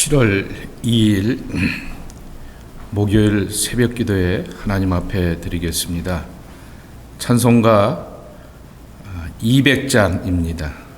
7월 2일 목요일 새벽 기도에 하나님 앞에 드리겠습니다. 찬송가 200장입니다.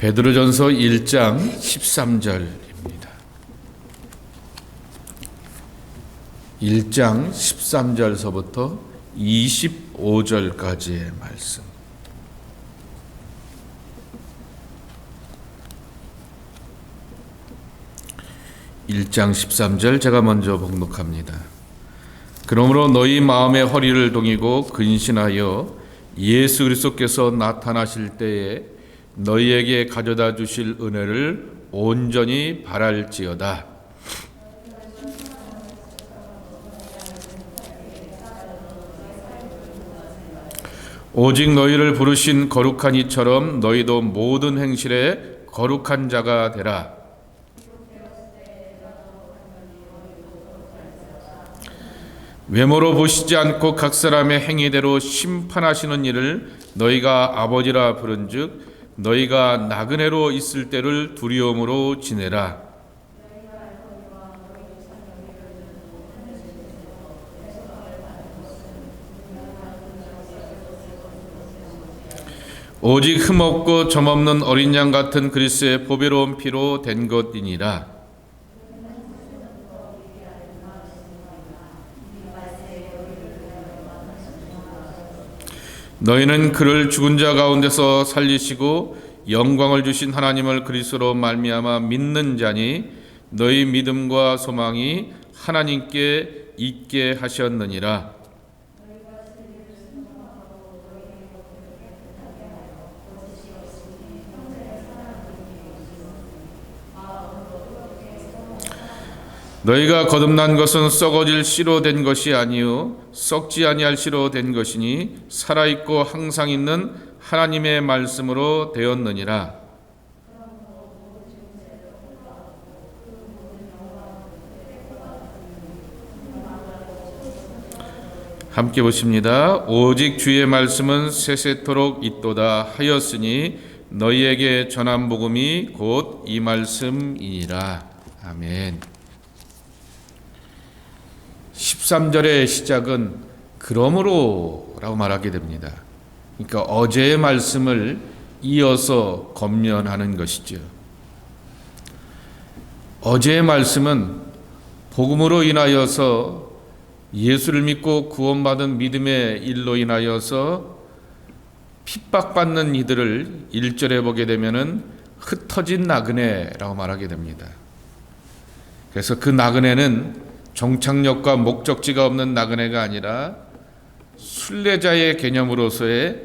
베드로전서 1장 13절입니다. 1장 13절서부터 25절까지의 말씀. 일장 13절 제가 먼저 봉독합니다. 그러므로 너희 마음의 허리를 동이고 근신하여 예수 그리스도께서 나타나실 때에 너희에게 가져다 주실 은혜를 온전히 바랄지어다. 오직 너희를 부르신 거룩한 이처럼 너희도 모든 행실에 거룩한 자가 되라. 외모로 보시지 않고 각 사람의 행위대로 심판하시는 일을 너희가 아버지라 부른즉 너희가 나그네로 있을 때를 두려움으로 지내라. 오직 흠없고 점없는 어린 양 같은 그리스의 보배로운 피로 된 것이니라. 너희는 그를 죽은 자 가운데서 살리시고 영광을 주신 하나님을 그리스도로 말미암아 믿는 자니 너희 믿음과 소망이 하나님께 있게 하셨느니라. 너희가 거듭난 것은 썩어질 씨로 된 것이 아니요 썩지 아니할 씨로 된 것이니 살아 있고 항상 있는 하나님의 말씀으로 되었느니라. 함께 보십니다. 오직 주의 말씀은 세세토록 있도다 하였으니 너희에게 전한 복음이 곧 이 말씀이니라. 아멘. 13절의 시작은 그러므로 라고 말하게 됩니다. 그러니까 어제의 말씀을 이어서 검면하는 것이죠. 어제의 말씀은 복음으로 인하여서 예수를 믿고 구원받은 믿음의 일로 인하여서 핍박받는 이들을 1절에 보게 되면은 흩어진 나그네라고 말하게 됩니다. 그래서 그 나그네는 정착력과 목적지가 없는 나그네가 아니라 순례자의 개념으로서의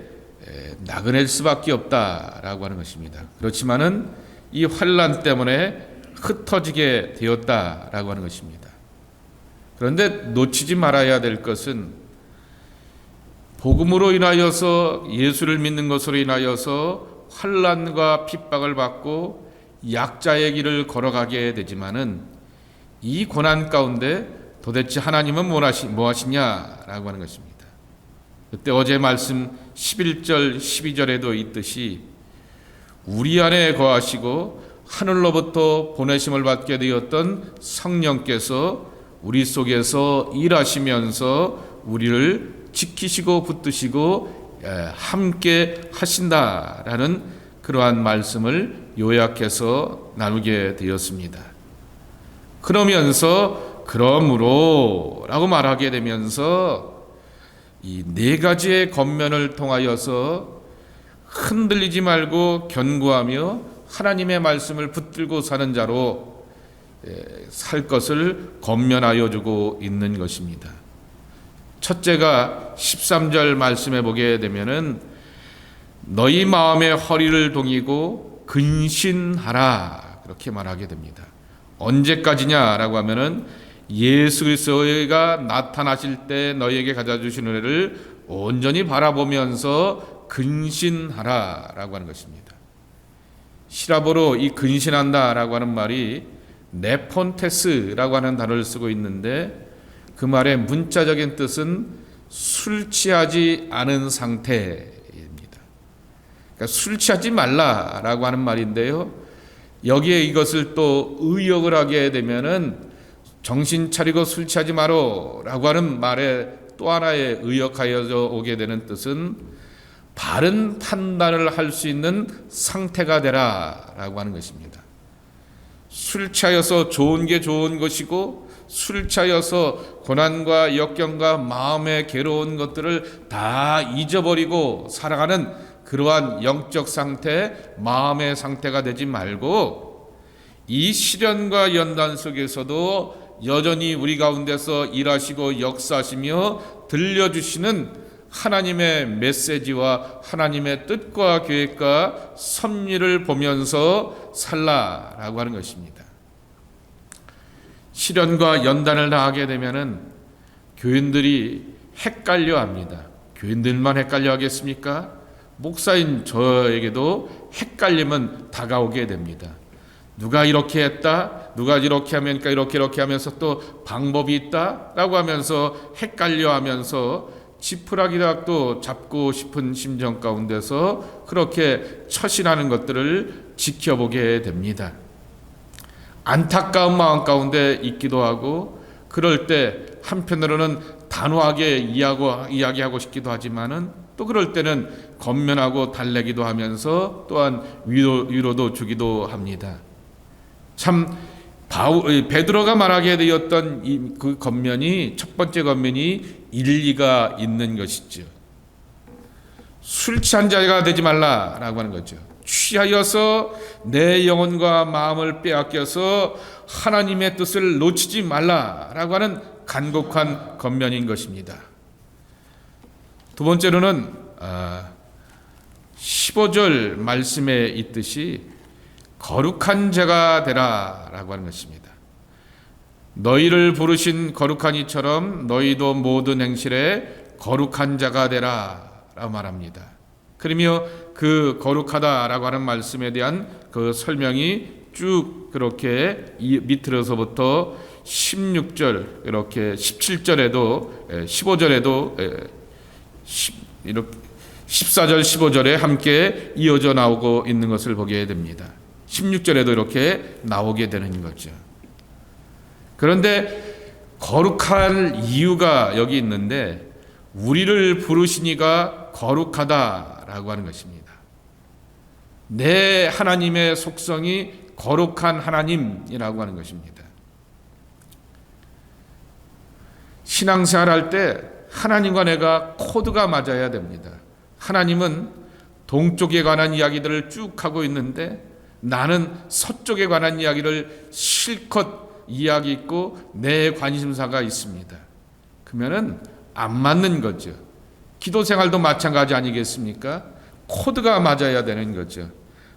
나그네일 수밖에 없다라고 하는 것입니다. 그렇지만은 이 환란 때문에 흩어지게 되었다라고 하는 것입니다. 그런데 놓치지 말아야 될 것은 복음으로 인하여서 예수를 믿는 것으로 인하여서 환란과 핍박을 받고 약자의 길을 걸어가게 되지만은 이 고난 가운데 도대체 하나님은 뭐 하시냐라고 하는 것입니다. 그때 어제 말씀 11절 12절에도 있듯이 우리 안에 거하시고 하늘로부터 보내심을 받게 되었던 성령께서 우리 속에서 일하시면서 우리를 지키시고 붙드시고 함께 하신다라는 그러한 말씀을 요약해서 나누게 되었습니다. 그러면서 그러므로 라고 말하게 되면서 이 네 가지의 겉면을 통하여서 흔들리지 말고 견고하며 하나님의 말씀을 붙들고 사는 자로 살 것을 겉면하여 주고 있는 것입니다. 첫째가 13절 말씀해 보게 되면은 너희 마음의 허리를 동이고 근신하라 그렇게 말하게 됩니다. 언제까지냐라고 하면은 예수 그리스도가 나타나실 때 너희에게 가져 주신 은혜를 온전히 바라보면서 근신하라라고 하는 것입니다. 시라보로 이 근신한다라고 하는 말이 네폰테스라고 하는 단어를 쓰고 있는데 그 말의 문자적인 뜻은 술 취하지 않은 상태입니다. 그러니까 술 취하지 말라라고 하는 말인데요. 여기에 이것을 또 의역을 하게 되면은 정신 차리고 술 취하지 마로라고 하는 말에 또 하나의 의역하여 오게 되는 뜻은 바른 판단을 할 수 있는 상태가 되라라고 하는 것입니다. 술 취하여서 좋은 게 좋은 것이고 술 취하여서 고난과 역경과 마음의 괴로운 것들을 다 잊어버리고 살아가는 그러한 영적 상태, 마음의 상태가 되지 말고 이 시련과 연단 속에서도 여전히 우리 가운데서 일하시고 역사하시며 들려주시는 하나님의 메시지와 하나님의 뜻과 계획과 섭리를 보면서 살라라고 하는 것입니다. 시련과 연단을 당하게 되면은 교인들이 헷갈려 합니다. 교인들만 헷갈려 하겠습니까? 목사인 저에게도 헷갈림은 다가오게 됩니다. 누가 이렇게 했다, 누가 이렇게 하면까 이렇게 이렇게 하면서 또 방법이 있다 라고 하면서 헷갈려 하면서 지푸라기락도 잡고 싶은 심정 가운데서 그렇게 처신하는 것들을 지켜보게 됩니다. 안타까운 마음 가운데 있기도 하고 그럴 때 한편으로는 단호하게 이야기하고 싶기도 하지만은 또 그럴 때는 겉면하고 달래기도 하면서 또한 위로, 위로 도 주기도 합니다. 참 바우, 베드로가 말하게 되었던 이그 겉면이 첫 번째 겉면이 일리가 있는 것이죠. 술 취한 자가 되지 말라라고 하는 거죠. 취하여서 내 영혼과 마음을 빼앗겨서 하나님의 뜻을 놓치지 말라라고 하는 간곡한 겉면인 것입니다. 두 번째로는 아, 15절 말씀에 있듯이 거룩한 자가 되라라고 하는 것입니다. 너희를 부르신 거룩한 이처럼 너희도 모든 행실에 거룩한 자가 되라라고 말합니다. 그러며 그 거룩하다라고 하는 말씀에 대한 그 설명이 쭉 그렇게 이 밑으로서부터 16절 이렇게 17절에도 15절에도 이렇게 14절 15절에 함께 이어져 나오고 있는 것을 보게 됩니다. 16절에도 이렇게 나오게 되는 거죠. 그런데 거룩할 이유가 여기 있는데 우리를 부르시니가 거룩하다라고 하는 것입니다. 내 하나님의 속성이 거룩한 하나님이라고 하는 것입니다. 신앙생활 할때 하나님과 내가 코드가 맞아야 됩니다. 하나님은 동쪽에 관한 이야기들을 쭉 하고 있는데 나는 서쪽에 관한 이야기를 실컷 이야기 있고 내 관심사가 있습니다. 그러면은 안 맞는 거죠. 기도 생활도 마찬가지 아니겠습니까? 코드가 맞아야 되는 거죠.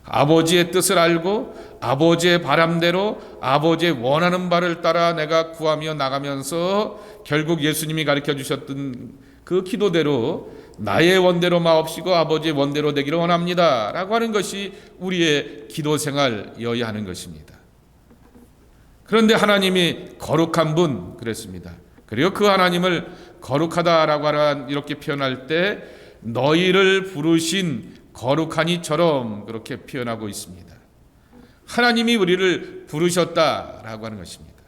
아버지의 뜻을 알고 아버지의 바람대로 아버지의 원하는 바를 따라 내가 구하며 나가면서 결국 예수님이 가르쳐 주셨던 그 기도대로 나의 원대로 마옵시고 아버지의 원대로 되기를 원합니다. 라고 하는 것이 우리의 기도 생활이어야 하는 것입니다. 그런데 하나님이 거룩한 분 그랬습니다. 그리고 그 하나님을 거룩하다라고 이렇게 표현할 때 너희를 부르신 거룩한 이처럼 그렇게 표현하고 있습니다. 하나님이 우리를 부르셨다라고 하는 것입니다.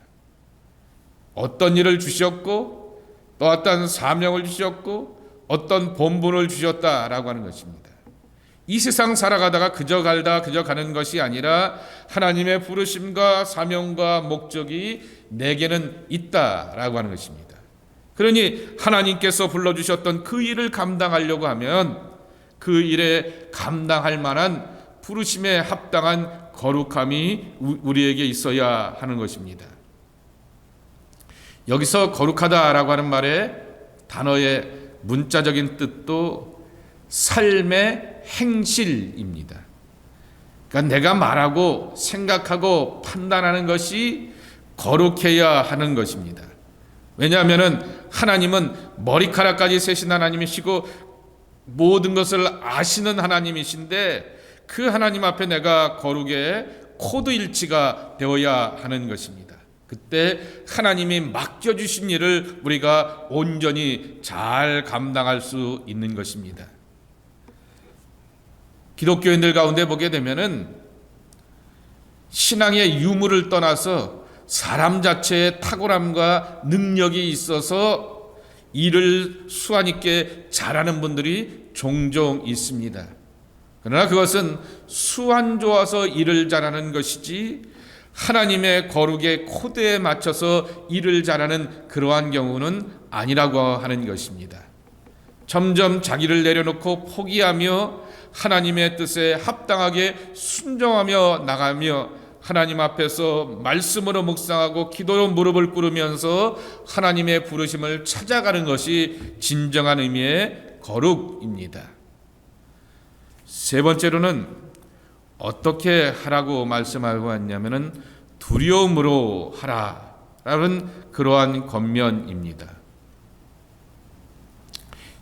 어떤 일을 주셨고 또 어떤 사명을 주셨고 어떤 본분을 주셨다라고 하는 것입니다. 이 세상 살아가다가 그저 갈다 그저 가는 것이 아니라 하나님의 부르심과 사명과 목적이 내게는 있다라고 하는 것입니다. 그러니 하나님께서 불러주셨던 그 일을 감당하려고 하면 그 일에 감당할 만한 부르심에 합당한 거룩함이 우리에게 있어야 하는 것입니다. 여기서 거룩하다라고 하는 말의 단어의 문자적인 뜻도 삶의 행실입니다. 그러니까 내가 말하고 생각하고 판단하는 것이 거룩해야 하는 것입니다. 왜냐하면은 하나님은 머리카락까지 세신 하나님이시고 모든 것을 아시는 하나님이신데 그 하나님 앞에 내가 거룩의 코드 일치가 되어야 하는 것입니다. 그때 하나님이 맡겨주신 일을 우리가 온전히 잘 감당할 수 있는 것입니다. 기독교인들 가운데 보게 되면은 신앙의 유무를 떠나서 사람 자체의 탁월함과 능력이 있어서 일을 수완 있게 잘하는 분들이 종종 있습니다. 그러나 그것은 수완 좋아서 일을 잘하는 것이지 하나님의 거룩의 코드에 맞춰서 일을 잘하는 그러한 경우는 아니라고 하는 것입니다. 점점 자기를 내려놓고 포기하며 하나님의 뜻에 합당하게 순종하며 나가며 하나님 앞에서 말씀으로 묵상하고 기도로 무릎을 꿇으면서 하나님의 부르심을 찾아가는 것이 진정한 의미의 거룩입니다. 세 번째로는 어떻게 하라고 말씀하고 왔냐면은 두려움으로 하라라는 그러한 겉면입니다.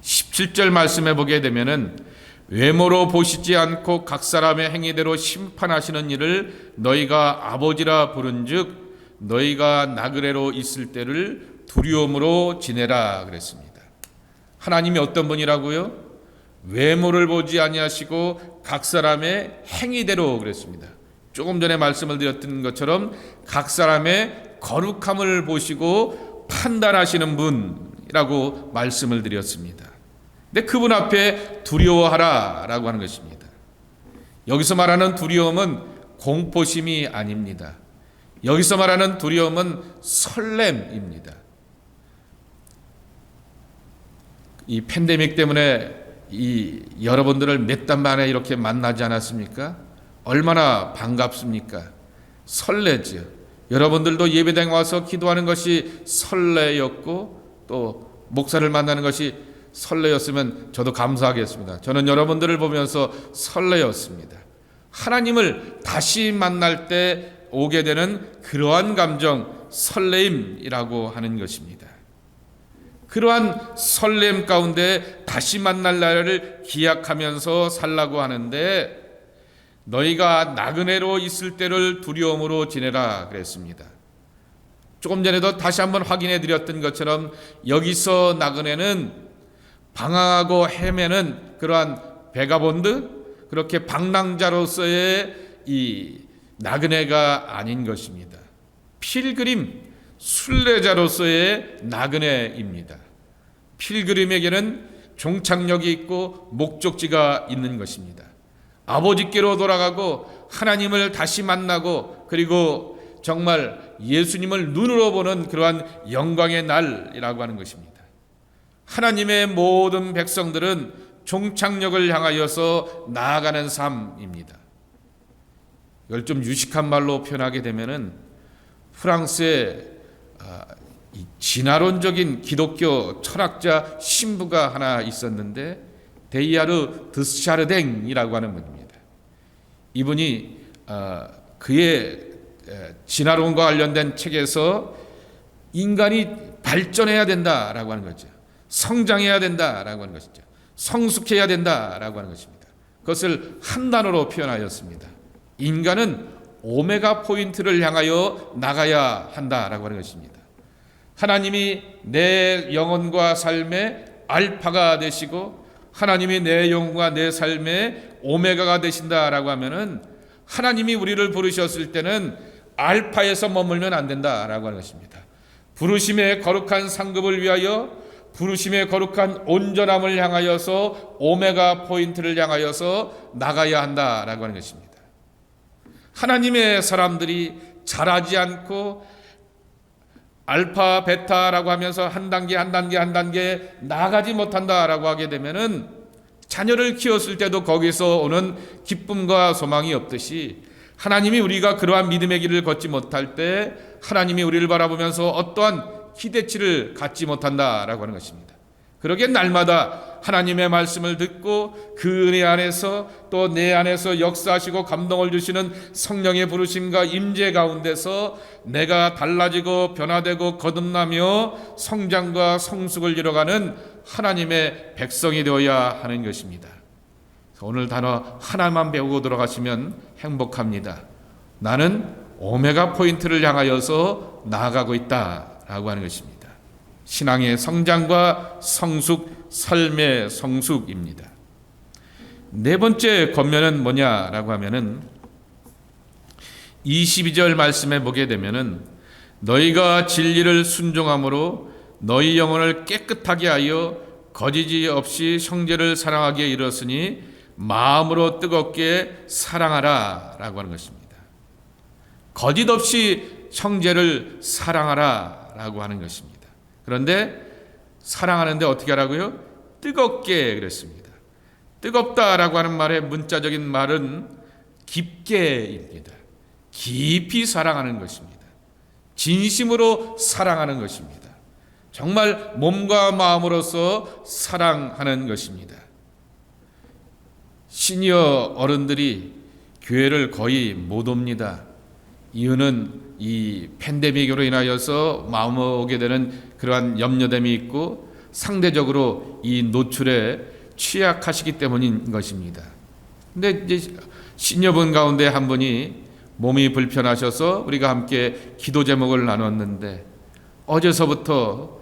17절 말씀해 보게 되면은 외모로 보시지 않고 각 사람의 행위대로 심판하시는 일을 너희가 아버지라 부른즉 너희가 나그네로 있을 때를 두려움으로 지내라 그랬습니다. 하나님이 어떤 분이라고요? 외모를 보지 아니하시고 각 사람의 행위대로 그랬습니다. 조금 전에 말씀을 드렸던 것처럼 각 사람의 거룩함을 보시고 판단하시는 분이라고 말씀을 드렸습니다. 근데 그분 앞에 두려워하라 라고 하는 것입니다. 여기서 말하는 두려움은 공포심이 아닙니다. 여기서 말하는 두려움은 설렘입니다. 이 팬데믹 때문에 이 여러분들을 몇 달 만에 이렇게 만나지 않았습니까? 얼마나 반갑습니까? 설레죠. 여러분들도 예배당 와서 기도하는 것이 설레였고 또 목사를 만나는 것이 설레였으면 저도 감사하겠습니다. 저는 여러분들을 보면서 설레였습니다. 하나님을 다시 만날 때 오게 되는 그러한 감정 설레임이라고 하는 것입니다. 그러한 설렘 가운데 다시 만날 날을 기약하면서 살라고 하는데 너희가 나그네로 있을 때를 두려움으로 지내라 그랬습니다. 조금 전에도 다시 한번 확인해 드렸던 것처럼 여기서 나그네는 방황하고 헤매는 그러한 베가본드 그렇게 방랑자로서의 이 나그네가 아닌 것입니다. 필그림 순례자로서의 나그네입니다. 필그림에게는 종착역이 있고 목적지가 있는 것입니다. 아버지께로 돌아가고 하나님을 다시 만나고 그리고 정말 예수님을 눈으로 보는 그러한 영광의 날이라고 하는 것입니다. 하나님의 모든 백성들은 종착역을 향하여서 나아가는 삶입니다. 이걸 좀 유식한 말로 표현하게 되면은 프랑스의 아, 이 진화론적인 기독교 철학자 신부가 하나 있었는데 데이아르 드샤르댕이라고 하는 분입니다. 이분이 아, 그의 에, 진화론과 관련된 책에서 인간이 발전해야 된다라고 하는 거죠. 성장해야 된다라고 하는 것이죠. 성숙해야 된다라고 하는 것입니다. 그것을 한 단어로 표현하였습니다. 인간은 오메가 포인트를 향하여 나가야 한다라고 하는 것입니다. 하나님이 내 영혼과 삶의 알파가 되시고 하나님이 내 영혼과 내 삶의 오메가가 되신다라고 하면은 하나님이 우리를 부르셨을 때는 알파에서 머물면 안 된다라고 하는 것입니다. 부르심의 거룩한 상급을 위하여 부르심의 거룩한 온전함을 향하여서 오메가 포인트를 향하여서 나가야 한다라고 하는 것입니다. 하나님의 사람들이 잘하지 않고 알파 베타라고 하면서 한 단계 한 단계 한 단계 나가지 못한다라고 하게 되면은 자녀를 키웠을 때도 거기서 오는 기쁨과 소망이 없듯이 하나님이 우리가 그러한 믿음의 길을 걷지 못할 때 하나님이 우리를 바라보면서 어떠한 기대치를 갖지 못한다라고 하는 것입니다. 그러기에 날마다 하나님의 말씀을 듣고 그 은혜 안에서 또 내 안에서 역사하시고 감동을 주시는 성령의 부르심과 임재 가운데서 내가 달라지고 변화되고 거듭나며 성장과 성숙을 이뤄가는 하나님의 백성이 되어야 하는 것입니다. 오늘 단어 하나만 배우고 들어가시면 행복합니다. 나는 오메가 포인트를 향하여서 나아가고 있다 라고 하는 것입니다. 신앙의 성장과 성숙, 삶의 성숙입니다. 네 번째 권면은 뭐냐라고 하면은 22절 말씀에 보게 되면은 너희가 진리를 순종함으로 너희 영혼을 깨끗하게 하여 거지지 없이 형제를 사랑하게 이르렀으니 마음으로 뜨겁게 사랑하라 라고 하는 것입니다. 거짓 없이 형제를 사랑하라 라고 하는 것입니다. 그런데 사랑하는데 어떻게 하라고요? 뜨겁게 그랬습니다. 뜨겁다라고 하는 말의 문자적인 말은 깊게입니다. 깊이 사랑하는 것입니다. 진심으로 사랑하는 것입니다. 정말 몸과 마음으로서 사랑하는 것입니다. 시니어 어른들이 교회를 거의 못 옵니다. 이유는 이 팬데믹으로 인하여서 마음 오게 되는 그러한 염려됨이 있고 상대적으로 이 노출에 취약하시기 때문인 것입니다. 근데 이제 시녀분 가운데 한 분이 몸이 불편하셔서 우리가 함께 기도 제목을 나눴는데 어제서부터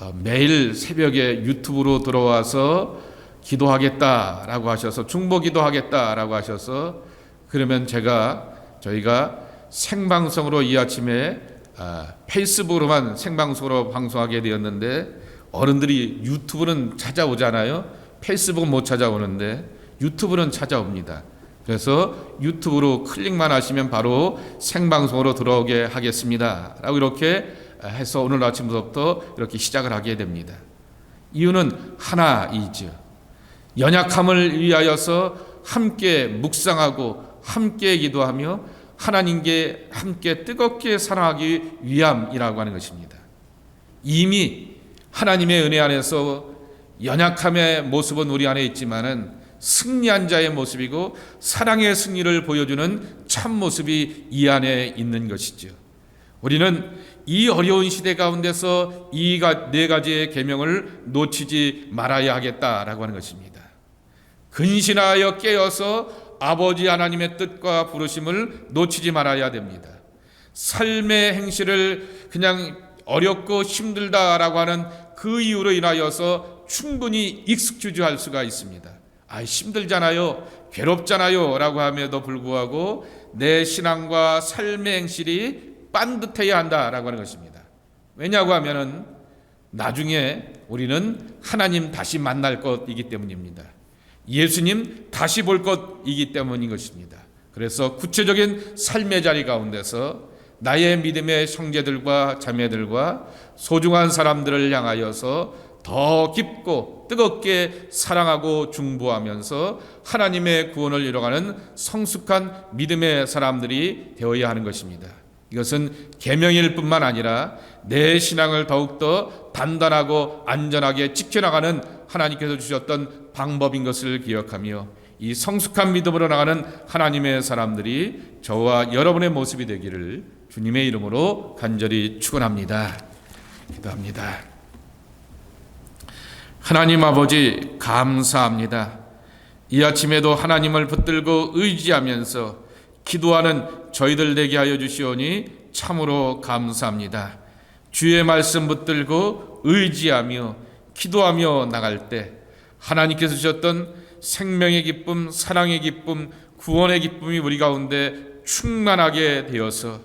어, 매일 새벽에 유튜브로 들어와서 기도하겠다라고 하셔서 중보 기도하겠다라고 하셔서 그러면 제가 저희가 생방송으로 이 아침에 아, 페이스북으로만 생방송으로 방송하게 되었는데 어른들이 유튜브는 찾아오잖아요. 페이스북은 못 찾아오는데 유튜브는 찾아옵니다. 그래서 유튜브로 클릭만 하시면 바로 생방송으로 들어오게 하겠습니다. 라고 이렇게 해서 오늘 아침부터 이렇게 시작을 하게 됩니다. 이유는 하나이죠. 연약함을 위하여서 함께 묵상하고 함께 기도하며 하나님께 함께 뜨겁게 사랑하기 위함이라고 하는 것입니다. 이미 하나님의 은혜 안에서 연약함의 모습은 우리 안에 있지만은 승리한 자의 모습이고 사랑의 승리를 보여주는 참 모습이 이 안에 있는 것이죠. 우리는 이 어려운 시대 가운데서 이 네 가지의 계명을 놓치지 말아야 하겠다라고 하는 것입니다. 근신하여 깨어서 아버지 하나님의 뜻과 부르심을 놓치지 말아야 됩니다. 삶의 행실을 그냥 어렵고 힘들다라고 하는 그 이유로 인하여서 충분히 익숙주지할 수가 있습니다. 아, 힘들잖아요. 괴롭잖아요. 라고 함에도 불구하고 내 신앙과 삶의 행실이 빤듯해야 한다라고 하는 것입니다. 왜냐고 하면은 나중에 우리는 하나님 다시 만날 것이기 때문입니다. 예수님 다시 볼 것이기 때문인 것입니다. 그래서 구체적인 삶의 자리 가운데서 나의 믿음의 형제들과 자매들과 소중한 사람들을 향하여서 더 깊고 뜨겁게 사랑하고 중보하면서 하나님의 구원을 이뤄가는 성숙한 믿음의 사람들이 되어야 하는 것입니다. 이것은 계명일 뿐만 아니라 내 신앙을 더욱더 단단하고 안전하게 지켜나가는 하나님께서 주셨던 방법인 것을 기억하며 이 성숙한 믿음으로 나가는 하나님의 사람들이 저와 여러분의 모습이 되기를 주님의 이름으로 간절히 축원합니다. 기도합니다. 하나님 아버지 감사합니다. 이 아침에도 하나님을 붙들고 의지하면서 기도하는 저희들 되게 하여 주시오니 참으로 감사합니다. 주의 말씀 붙들고 의지하며 기도하며 나갈 때 하나님께서 주셨던 생명의 기쁨, 사랑의 기쁨, 구원의 기쁨이 우리 가운데 충만하게 되어서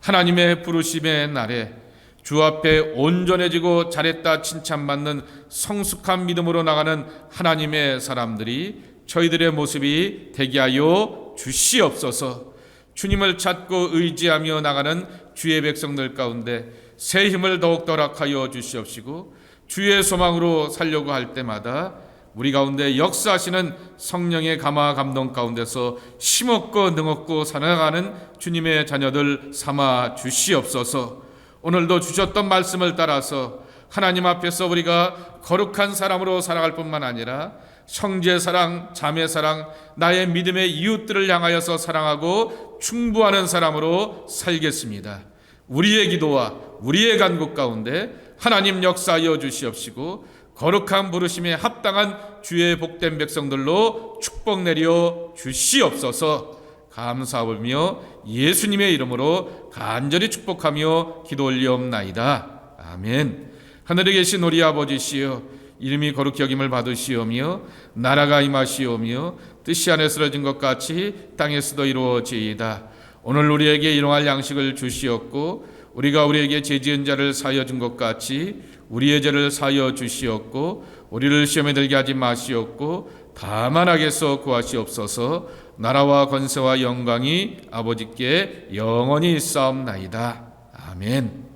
하나님의 부르심의 날에 주 앞에 온전해지고 잘했다 칭찬받는 성숙한 믿음으로 나가는 하나님의 사람들이 저희들의 모습이 되게 하여 주시옵소서. 주님을 찾고 의지하며 나가는 주의 백성들 가운데 새 힘을 더욱 더락하여 주시옵시고 주의 소망으로 살려고 할 때마다 우리 가운데 역사하시는 성령의 감화 감동 가운데서 힘없고 능없고 살아가는 주님의 자녀들 삼아 주시옵소서. 오늘도 주셨던 말씀을 따라서 하나님 앞에서 우리가 거룩한 사람으로 살아갈 뿐만 아니라 형제 사랑, 자매 사랑, 나의 믿음의 이웃들을 향하여서 사랑하고 충부하는 사람으로 살겠습니다. 우리의 기도와 우리의 간구 가운데 하나님 역사하여 주시옵시고 거룩한 부르심에 합당한 주의 복된 백성들로 축복 내려 주시옵소서. 감사하며 예수님의 이름으로 간절히 축복하며 기도 올리옵나이다. 아멘. 하늘에 계신 우리 아버지시여 이름이 거룩히 여김을 받으시오며 나라가 임하시오며 뜻이 안에 쓰러진 것 같이 땅에서도 이루어지이다. 오늘 우리에게 일용할 양식을 주시었고 우리가 우리에게 죄지은 자를 사여 준 것 같이 우리의 죄를 사여 주시었고 우리를 시험에 들게 하지 마시었고 다만 악에서 구하시옵소서 나라와 권세와 영광이 아버지께 영원히 싸움나이다. 아멘.